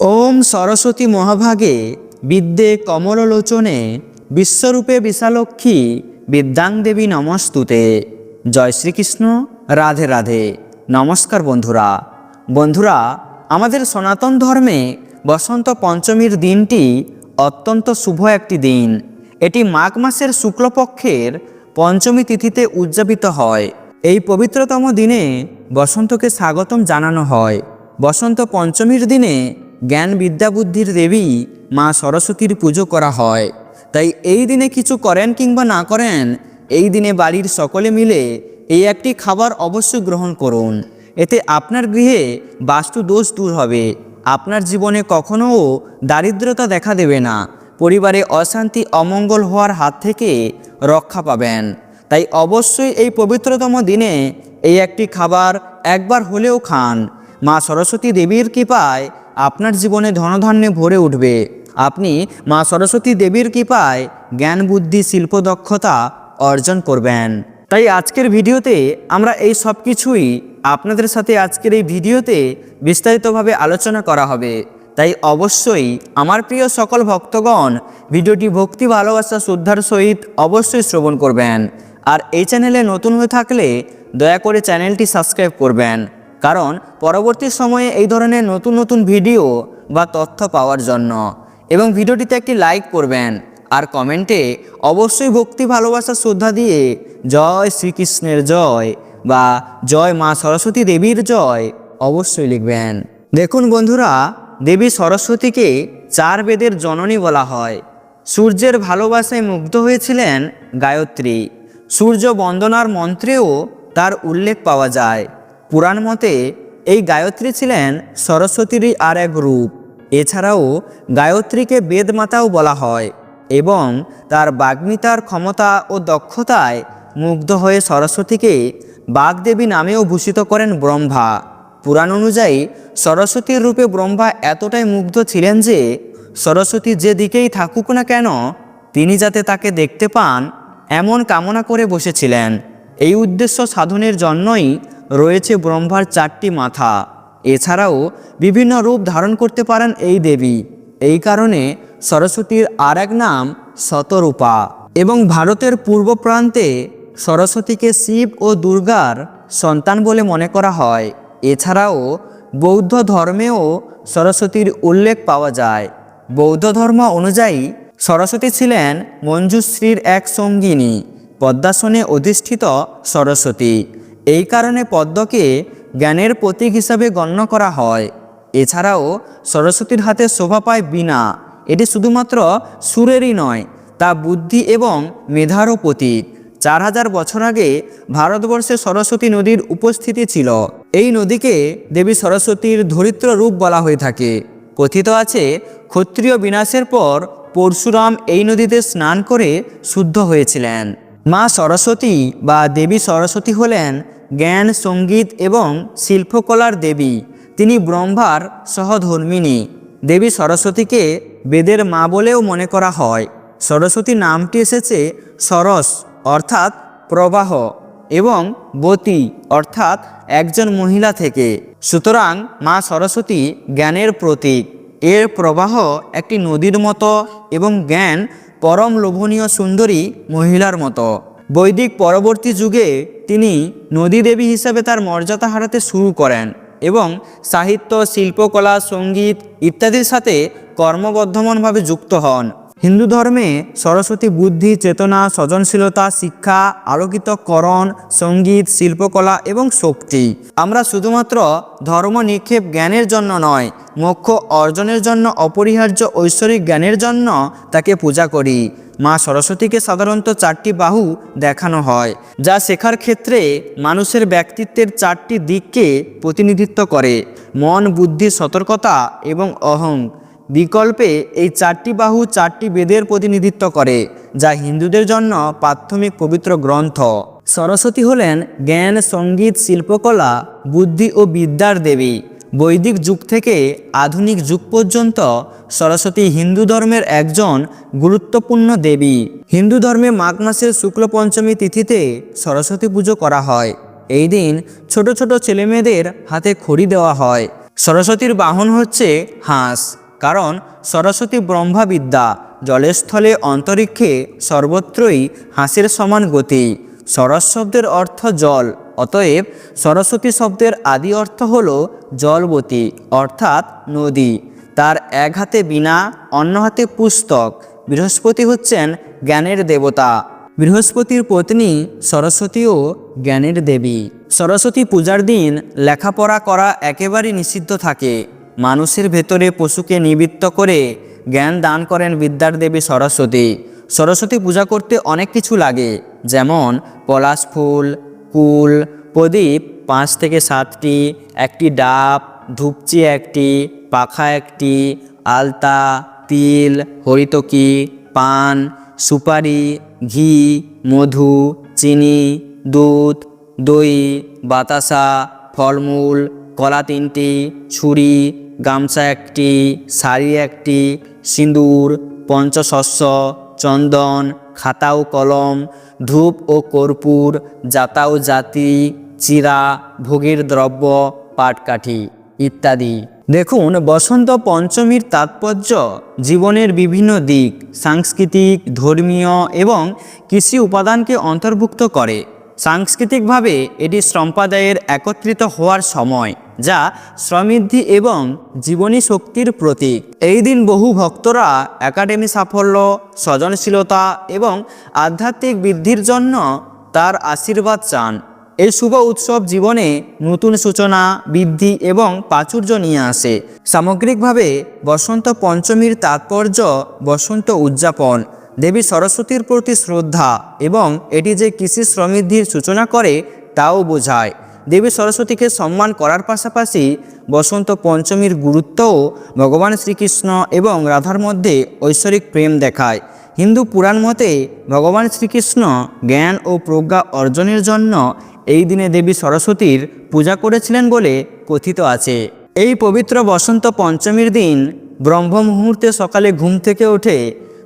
ওম সরস্বতী মহাভাগে বিদ্যে কমললোচনে বিশ্বরূপে বিশালক্ষী বিদ্যাং দেবী নমস্তুতে। জয় শ্রীকৃষ্ণ, রাধে রাধে। নমস্কার বন্ধুরা। বন্ধুরা, আমাদের সনাতন ধর্মে বসন্ত পঞ্চমীর দিনটি অত্যন্ত শুভ একটি দিন। এটি মাঘ মাসের শুক্লপক্ষের পঞ্চমী তিথিতে উদযাপিত হয়। এই পবিত্রতম দিনে বসন্তকে স্বাগতম জানানো হয়। বসন্ত পঞ্চমীর দিনে জ্ঞান বিদ্যা বুদ্ধির দেবী মা সরস্বতীর পুজো করা হয়। তাই এই দিনে কিছু করেন কিংবা না করেন, এই দিনে বাড়ির সকলে মিলে এই একটি খাবার অবশ্যই গ্রহণ করুন। এতে আপনার গৃহে বাস্তু দোষ দূর হবে। আপনার জীবনে কখনও দারিদ্রতা দেখা দেবে না। পরিবারে অশান্তি, অমঙ্গল হওয়ার হাত থেকে রক্ষা পাবেন। তাই অবশ্যই এই পবিত্রতম দিনে এই একটি খাবার একবার হলেও খান। মা সরস্বতী দেবীর কৃপায় আপনার জীবনে ধনধান্যে ভরে উঠবে। আপনি মা সরস্বতী দেবীর কৃপায় জ্ঞান বুদ্ধি শিল্প দক্ষতা অর্জন করবেন। তাই আজকের ভিডিওতে আমরা এই সব কিছুই আপনাদের সাথে আজকের এই ভিডিওতে বিস্তারিতভাবে আলোচনা করা হবে। তাই অবশ্যই আমার প্রিয় সকল ভক্তগণ ভিডিওটি ভক্তি, ভালোবাসা, শ্রদ্ধার সহিত অবশ্যই শ্রবণ করবেন। আর এই চ্যানেলে নতুন হয়ে থাকলে দয়া করে চ্যানেলটি সাবস্ক্রাইব করবেন। কারণ পরবর্তী সময়ে এই ধরনের নতুন নতুন ভিডিও বা তথ্য পাওয়ার জন্য। এবং ভিডিওটিতে একটি লাইক করবেন। আর কমেন্টে অবশ্যই ভক্তি ভালোবাসা শ্রদ্ধা দিয়ে জয় শ্রীকৃষ্ণের জয় বা জয় মা সরস্বতী দেবীর জয় অবশ্যই লিখবেন। দেখুন বন্ধুরা, দেবী সরস্বতীকে চার বেদের জননী বলা হয়। সূর্যের ভালোবাসায় মুগ্ধ হয়েছিলেন গায়ত্রী। সূর্য বন্দনার মন্ত্রেও তার উল্লেখ পাওয়া যায়। পুরাণ মতে এই গায়ত্রী ছিলেন সরস্বতীরই আর এক রূপ। এছাড়াও গায়ত্রীকে বেদমাতাও বলা হয় এবং তার বাগ্মিতার ক্ষমতা ও দক্ষতায় মুগ্ধ হয়ে সরস্বতীকে বাগদেবী নামেও ভূষিত করেন ব্রহ্মা। পুরাণ অনুযায়ী সরস্বতীর রূপে ব্রহ্মা এতটাই মুগ্ধ ছিলেন যে সরস্বতী যে দিকেই থাকুক না কেন, তিনি যাতে তাকে দেখতে পান, এমন কামনা করে বসেছিলেন। এই উদ্দেশ্য সাধনের জন্যই রয়েছে ব্রহ্মার চারটি মাথা। এছাড়াও বিভিন্ন রূপ ধারণ করতে পারেন এই দেবী। এই কারণে সরস্বতীর আর এক নাম শতরূপা। এবং ভারতের পূর্ব প্রান্তে সরস্বতীকে শিব ও দুর্গার সন্তান বলে মনে করা হয়। এছাড়াও বৌদ্ধ ধর্মেও সরস্বতীর উল্লেখ পাওয়া যায়। বৌদ্ধ ধর্ম অনুযায়ী সরস্বতী ছিলেন মঞ্জুশ্রীর এক সঙ্গিনী, পদ্মাসনে অধিষ্ঠিত সরস্বতী। এই কারণে পদ্মকে জ্ঞানের প্রতীক হিসাবে গণ্য করা হয়। এছাড়াও সরস্বতীর হাতে শোভা পায় বীণা। এটি শুধুমাত্র সুরেরই নয়, তা বুদ্ধি এবং মেধারও প্রতীক। চার হাজার বছর আগে ভারতবর্ষে সরস্বতী নদীর উপস্থিতি ছিল। এই নদীকে দেবী সরস্বতীর ধরিত্র রূপ বলা হয়ে থাকে। কথিত আছে, ক্ষত্রিয় বিনাশের পর পরশুরাম এই নদীতে স্নান করে শুদ্ধ হয়েছিলেন। মা সরস্বতী বা দেবী সরস্বতী হলেন জ্ঞান, সংগীত এবং শিল্পকলার দেবী। তিনি ব্রহ্মার সহধর্মিনী দেবী সরস্বতীকে বেদের মা বলেও মনে করা হয়। সরস্বতী নামটি এসেছে সরস, অর্থাৎ প্রবাহ, এবং বতী, অর্থাৎ একজন মহিলা থেকে। সুতরাং মা সরস্বতী জ্ঞানের প্রতীক। এর প্রবাহ একটি নদীর মতো এবং জ্ঞান পরম লোভনীয় সুন্দরী মহিলার মতো। বৈদিক পরবর্তী যুগে তিনি নদী দেবী হিসাবে তার মর্যাদা হারাতে শুরু করেন এবং সাহিত্য, শিল্পকলা, সংগীত ইত্যাদির সাথে কর্মবর্ধমানভাবে যুক্ত হন। হিন্দু ধর্মে সরস্বতী বুদ্ধি, চেতনা, সৃজনশীলতা, শিক্ষা আলোকিতকরণ সংগীত, শিল্পকলা এবং শক্তি। আমরা শুধুমাত্র ধর্ম নিক্ষেপ জ্ঞানের জন্য নয়, মোক্ষ অর্জনের জন্য, অপরিহার্য ঐশ্বরিক জ্ঞানের জন্য তাকে পূজা করি। মা সরস্বতীকে সাধারণত চারটি বাহু দেখানো হয়, যা শেখার ক্ষেত্রে মানুষের ব্যক্তিত্বের চারটি দিককে প্রতিনিধিত্ব করে। মন, বুদ্ধি, সতর্কতা এবং অহং। বিকল্পে এই চারটি বাহু চারটি বেদের প্রতিনিধিত্ব করে, যা হিন্দুদের জন্য প্রাথমিক পবিত্র গ্রন্থ। সরস্বতী হলেন জ্ঞান, সংগীত, শিল্পকলা, বুদ্ধি ও বিদ্যার দেবী। বৈদিক যুগ থেকে আধুনিক যুগ পর্যন্ত সরস্বতী হিন্দু ধর্মের একজন গুরুত্বপূর্ণ দেবী। হিন্দু ধর্মে মাঘ মাসের শুক্ল পঞ্চমী তিথিতে সরস্বতী পুজো করা হয়। এই দিন ছোট ছোট ছেলেমেয়েদের হাতে খড়ি দেওয়া হয়। সরস্বতীর বাহন হচ্ছে হাঁস। কারণ সরস্বতী ব্রহ্মাবিদ্যা জলের স্থলে অন্তরিক্ষে সর্বত্রই হাঁসের সমান গতি। সরস শব্দের অর্থ জল, অতএব সরস্বতী শব্দের আদি অর্থ হল জলবতী, অর্থাৎ নদী। তার এক হাতে বিনা অন্য হাতে পুস্তক। বৃহস্পতি হচ্ছেন জ্ঞানের দেবতা। বৃহস্পতির পত্নী সরস্বতীও জ্ঞানের দেবী। সরস্বতী পূজার দিন লেখাপড়া করা একেবারেই নিষিদ্ধ থাকে। মানুষের ভেতরে পশুকে নিবৃত্ত করে জ্ঞান দান করেন বিদ্যার দেবী সরস্বতী। সরস্বতী পূজা করতে অনেক কিছু লাগে, যেমন পলাশ ফুল, কুল, প্রদীপ, পাঁচ থেকে সাতটি, একটি ডাব, ধূপচি একটি, পাখা একটি, আলতা, তিল, হরিতকি, পান, সুপারি, ঘি, মধু, চিনি, দুধ, দই, বাতাসা, ফলমূল, কলা তিনটি, ছুরি গামছা একটি, শাড়ি একটি, সিঁদুর, পঞ্চশস্য, চন্দন, খাতা ও কলম, ধূপ ও কর্পূর, জাতা ও জাতি, চিরা, ভোগের দ্রব্য, পাটকাঠি ইত্যাদি। দেখুন, বসন্ত পঞ্চমীর তাৎপর্য জীবনের বিভিন্ন দিক, সাংস্কৃতিক, ধর্মীয় এবং কৃষি উপাদানকে অন্তর্ভুক্ত করে। সাংস্কৃতিকভাবে এটি সম্প্রদায়ের একত্রিত হওয়ার সময়। যা সমৃদ্ধি এবং জীবনী শক্তির প্রতীক। এই দিন বহু ভক্তরা একাডেমি সাফল্য, সৃজনশীলতা এবং আধ্যাত্মিক বৃদ্ধির জন্য তার আশীর্বাদ চান। এই শুভ উৎসব জীবনে নতুন সূচনা, বৃদ্ধি এবং প্রাচুর্য নিয়ে আসে। সামগ্রিকভাবে বসন্ত পঞ্চমীর তাৎপর্য বসন্ত উদযাপন। দেবী সরস্বতীর প্রতি শ্রদ্ধা এবং এটি যে কৃষি সমৃদ্ধির সূচনা করে, তাও বোঝায়। দেবী সরস্বতীকে সম্মান করার পাশাপাশি বসন্ত পঞ্চমীর গুরুত্বও ভগবান শ্রীকৃষ্ণ এবং রাধার মধ্যে ঐশ্বরিক প্রেম দেখায়। হিন্দু পুরাণ মতে ভগবান শ্রীকৃষ্ণ জ্ঞান ও প্রজ্ঞা অর্জনের জন্য এই দিনে দেবী সরস্বতীর পূজা করেছিলেন বলে কথিত আছে। এই পবিত্র বসন্ত পঞ্চমীর দিন ব্রহ্ম মুহূর্তে সকালে ঘুম থেকে উঠে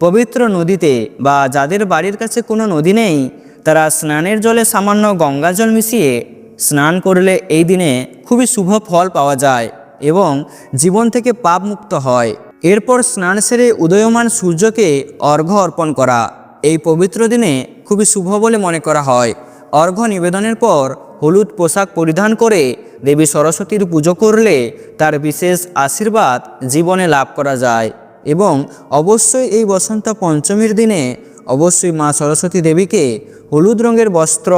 পবিত্র নদীতে বা যাদের বাড়ির কাছে কোনো নদী নেই, তারা স্নানের জলে সামান্য গঙ্গা জল মিশিয়ে স্নান করলে এই দিনে খুবই শুভ ফল পাওয়া যায় এবং জীবন থেকে পাপ মুক্ত হয়। এরপর স্নান সেরে উদয়মান সূর্যকে অর্ঘ্য অর্পণ করা। এই পবিত্র দিনে খুবই শুভ বলে মনে করা হয়। অর্ঘ্য নিবেদনের পর হলুদ পোশাক পরিধান করে দেবী সরস্বতীর পুজো করলে তার বিশেষ আশীর্বাদ জীবনে লাভ করা যায় এবং অবশ্যই এই বসন্ত পঞ্চমীর দিনে অবশ্যই মা সরস্বতী দেবীকে হলুদ রঙের বস্ত্র,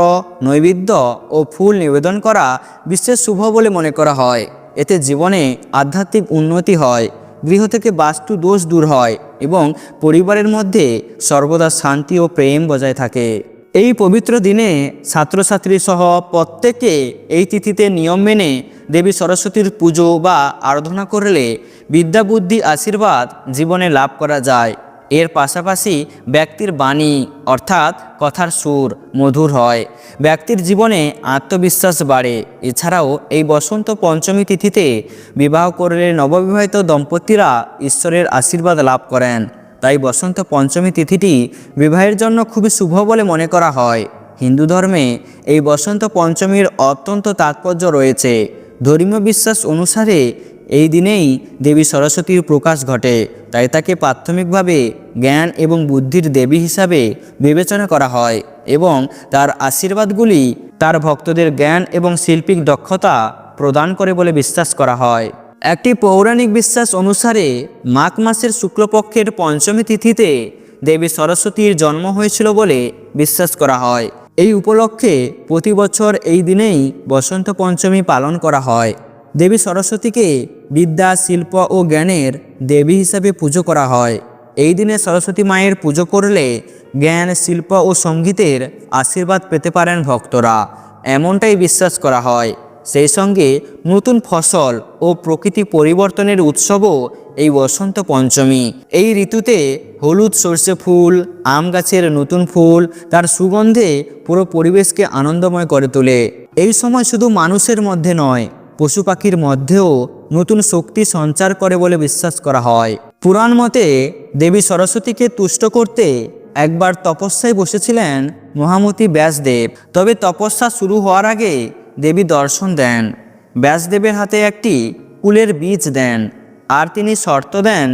নৈবেদ্য ও ফুল নিবেদন করা বিশেষ শুভ বলে মনে করা হয়। এতে জীবনে আধ্যাত্মিক উন্নতি হয়, গৃহ থেকে বাস্তু দোষ দূর হয় এবং পরিবারের মধ্যে সর্বদা শান্তি ও প্রেম বজায় থাকে। এই পবিত্র দিনে ছাত্রছাত্রী সহ প্রত্যেকে এই তিথিতে নিয়ম মেনে দেবী সরস্বতীর পুজো বা আরাধনা করলে বিদ্যা বুদ্ধি আশীর্বাদ জীবনে লাভ করা যায়। এর পাশাপাশি ব্যক্তির বাণী, অর্থাৎ কথার সুর, মধুর হয়। ব্যক্তির জীবনে আত্মবিশ্বাস বাড়ে। এছাড়াও এই বসন্ত পঞ্চমী তিথিতে বিবাহ করলে নববিবাহিত দম্পতিরা ঈশ্বরের আশীর্বাদ লাভ করেন। তাই বসন্ত পঞ্চমী তিথিটি বিবাহের জন্য খুবই শুভ বলে মনে করা হয়। হিন্দু ধর্মে এই বসন্ত পঞ্চমীর অত্যন্ত তাৎপর্য রয়েছে। ধর্মীয় বিশ্বাস অনুসারে এই দিনেই দেবী সরস্বতীর প্রকাশ ঘটে, তাই তাকে প্রাথমিকভাবে জ্ঞান এবং বুদ্ধির দেবী হিসাবে বিবেচনা করা হয় এবং তার আশীর্বাদগুলি তার ভক্তদের জ্ঞান এবং শিল্পিক দক্ষতা প্রদান করে বলে বিশ্বাস করা হয়। একটি পৌরাণিক বিশ্বাস অনুসারে, মাঘ মাসের শুক্লপক্ষের পঞ্চমী তিথিতে দেবী সরস্বতীর জন্ম হয়েছিল বলে বিশ্বাস করা হয়। এই উপলক্ষে প্রতি বছর এই দিনেই বসন্ত পঞ্চমী পালন করা হয়। দেবী সরস্বতীকে বিদ্যা, শিল্প ও জ্ঞানের দেবী হিসাবে পুজো করা হয়। এই দিনে সরস্বতী মায়ের পুজো করলে জ্ঞান, শিল্প ও সঙ্গীতের আশীর্বাদ পেতে পারেন ভক্তরা। এমনটাই বিশ্বাস করা হয়। সেই সঙ্গে নতুন ফসল ও প্রকৃতি পরিবর্তনের উৎসবও এই বসন্ত পঞ্চমী। এই ঋতুতে হলুদ সর্ষে ফুল, আম গাছের নতুন ফুল, তার সুগন্ধে পুরো পরিবেশকে আনন্দময় করে তোলে। এই সময় শুধু মানুষের মধ্যে নয় পশু পাখির মধ্যেও নতুন শক্তি সঞ্চার করে বলে বিশ্বাস করা হয়। পুরাণ মতে দেবী সরস্বতীকে তুষ্ট করতে একবার তপস্যায় বসেছিলেন মহামতি ব্যাসদেব। তবে তপস্যা শুরু হওয়ার আগে দেবী দর্শন দেন। ব্যাসদেবের হাতে একটি কুলের বীজ দেন। আর তিনি শর্ত দেন,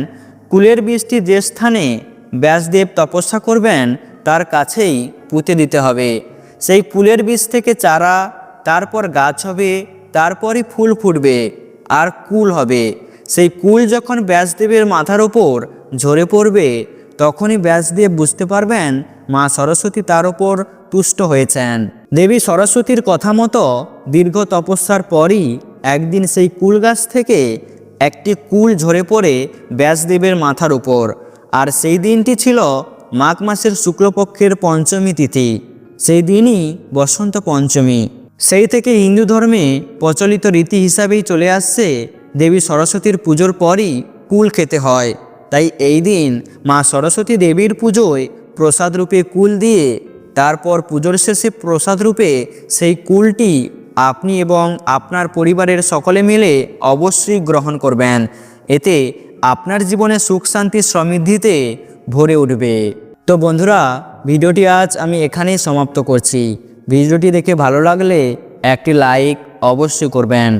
কুলের বীজটি যে স্থানে ব্যাসদেব তপস্যা করবেন, তার কাছেই পুঁতে দিতে হবে। সেই কুলের বীজ থেকে চারা, তারপর গাছ হবে তারপরই ফুল ফুটবে আর কুল হবে। সেই কুল যখন ব্যাসদেবের মাথার ওপর ঝরে পড়বে, তখনই ব্যাসদেব বুঝতে পারবেন মা সরস্বতী তার ওপর তুষ্ট হয়েছেন। দেবী সরস্বতীর কথা মতো দীর্ঘ তপস্যার পরই একদিন সেই কুল গাছ থেকে একটি কুল ঝরে পড়ে ব্যাসদেবের মাথার উপর আর সেই দিনটি ছিল মাঘ মাসের শুক্লপক্ষের পঞ্চমী তিথি। সেই দিনই বসন্ত পঞ্চমী। সেই থেকে হিন্দু ধর্মে প্রচলিত রীতি হিসাবেই চলে আসছে দেবী সরস্বতীর পুজোর পরই কুল খেতে হয়। তাই এই দিন মা সরস্বতী দেবীর পুজোয় প্রসাদ রূপে কুল দিয়ে তারপর পুজোর শেষে প্রসাদ রূপে সেই কুলটি আপনি এবং আপনার পরিবারের সকলে মিলে অবশ্যই গ্রহণ করবেন। এতে আপনার জীবনে সুখ, শান্তি, সমৃদ্ধিতে ভরে উঠবে। তো বন্ধুরা, ভিডিওটি আজ আমি এখানেই সমাপ্ত করছি। ভিডিওটি দেখে ভালো লাগলে একটি লাইক অবশ্যই করবেন।